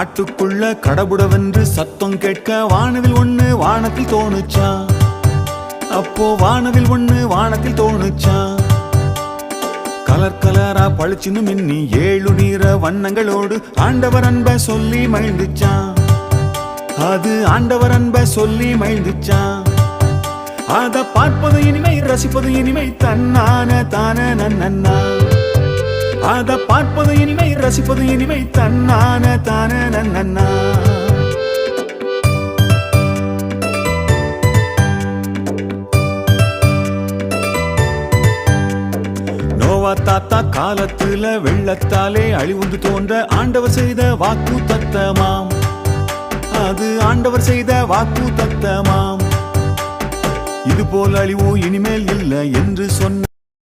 காட்டுக்குள்ள கடபுடவென்று சத்தம் கேட்க வானவில் ஒண்ணு வானத்தில் தோணுச்சா? அப்போ வானவில் ஒண்ணு வானத்தில் தோணுச்சா? கலர் கலரா பளிச்சுன்னு மின்னி ஏழு நீர வண்ணங்களோடு ஆண்டவர் அன்ப சொல்லி மகிழ்ந்துச்சா? அது ஆண்டவர் அன்ப சொல்லி மகிழ்ந்துச்சா? அத பார்ப்பது இனிமை ரசிப்பது இனிமை தன்னான தான நன்னா. அத பார்ப்பது இனிமை ரசிப்பது இனிமை தன்னான தான நன்னா நோவா தாத்தா காலத்துல வெள்ளத்தாலே அழிவுந்து தோன்ற ஆண்டவர் செய்த வாக்கு தத்தமாம். அது ஆண்டவர் செய்த வாக்கு தத்தமாம். இது போல் அழிவு இனிமேல் இல்லை என்று சொன்ன